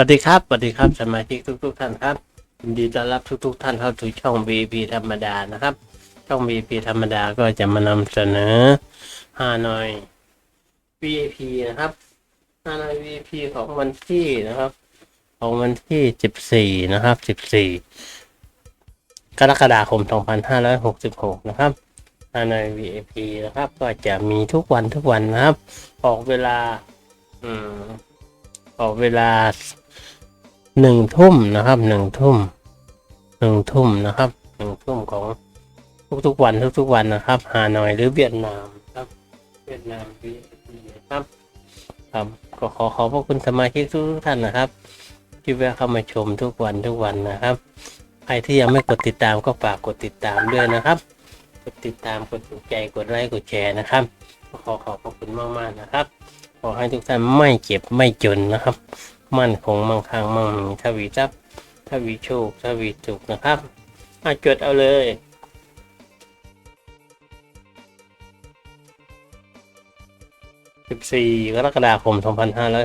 วัสดีครับสวัสดีครับสมาชิกทุก ๆ ท่านครับยินดีต้อนรับทุก ๆ ท่านเข้าสู่ช่อง BP ธรรมดานะครับ ช่อง BP ธรรมดาก็จะมานำเสนอฮานอย VP นะครับฮานอย VP ของวันที่นะครับ ของวันที่ 14 นะครับ 14 กรกฎาคม 2566 นะครับฮานอย VP นะครับ ก็จะมีทุกวันทุกวันนะครับ ออกเวลา อืมออกเวลา หนึ่งทุ่มนะครับหนึ่งทุ่มหนึ่งทุ่มนะครับหนึ่งทุ่มของทุกๆวันทุกๆวันนะครับฮานอยหรือเวียดนามครับ เวียดนาม VIP นะครับ ครับก็ขอขอบพระคุณสมาชิกทุกๆท่านนะครับที่แวะเข้ามาชมทุกวันทุกวันนะครับใครที่ยังไม่กดติดตามก็ฝากกดติดตามด้วยนะครับ กดติดตามกดถูกใจกดไลค์กดแชร์นะครับขอขอบพระคุณมากๆนะครับ ขอให้ทุกท่านไม่เจ็บไม่จนนะครับ มั่นคงมั่งคั่งมั่งมีทวีทรัพย์ทวีโชคทวีสุขนะครับอาจดเอาเลย14กรกฎาคม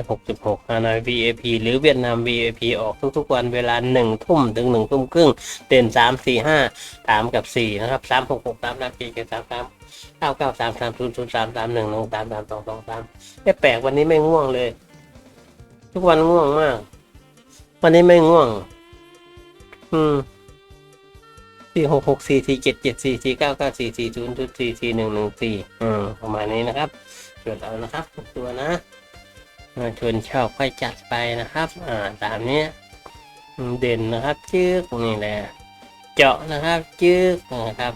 2566ฮานอย VAP หรือเวียดนาม VAP ออกทุกๆวันเวลา 1 ทุ่มถึง 1 ทุ่มครึ่งเด่น3 4 5 3 กับ 4 นะครับ 3 6 6 3 3 4 7 3 3 9 9 3 3 0 0 3 3 1 1 3 3 2 2 3ไม่แปลกวันนี้ไม่ง่วงเลย ทุกวันง่วงมาก วันนี้ไม่ง่วง อืมสี่หกหกสี่สี่เจ็ดเจ็ดสี่สี่เก้าเก้าสี่สี่ศูนย์สี่สี่หนึ่งหนึ่งสี่อืมประมาณนี้นะครับจดเอานะครับตัวนะอ่าชวนชอบค่อยจัดไปนะครับ อ่าตามนี้เด่นนะครับจึกนี่แหละเจาะนะครับจึกนะครับ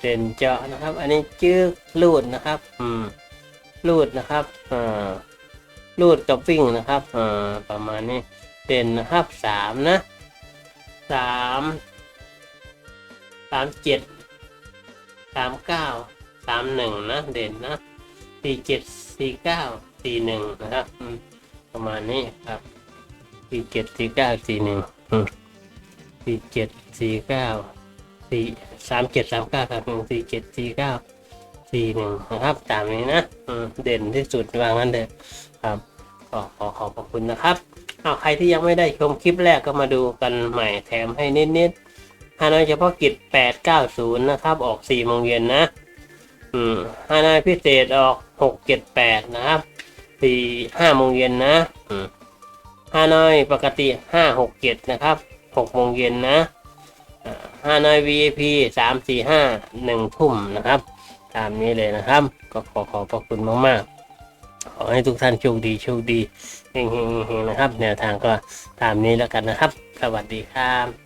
เด่นเจาะนะครับ อันนี้จึกลูดนะครับ อืมลูดนะครับอ่า รูดกับวิ่งนะครับอ่าประมาณนี้เด่นนะครับสามนะสามสามเจ็ดสามเก้าสามหนึ่งนะเด่นนะสี่เจ็ดสี่เก้าสี่หนึ่งนะครับอืมประมาณนี้ครับสี่เจ็ดสี่เก้าสี่หนึ่งสี่เจ็ดสี่เก้าสี่สามเจ็ดสามเก้าครับสี่เจ็ดสี่เก้าสี่หนึ่งนะครับตามนี้นะอืมเด่นที่สุดว่างั้นเด้อ ครับก็ขอขอบพระคุณนะครับเอาใครที่ยังไม่ได้ชมคลิปแรกก็มาดูกันใหม่แถมให้นิดๆฮานอยเฉพาะกิจ 890 นะครับ ออก4โมงเย็นนะ อืมฮานอยพิเศษออก 678 นะครับ4 5โมงเย็นนะ อืมฮานอยปกติ 567 นะครับ 6โมงเย็นนะฮานอย VIP 345 1ทุ่มนะครับ ตามนี้เลยนะครับ ก็ขอขอบพระคุณมากๆ ขอให้ทุกท่านโชคดีโชคดีเฮงๆๆนะครับ แนวทางก็ตามนี้แล้วกันนะครับ สวัสดีครับ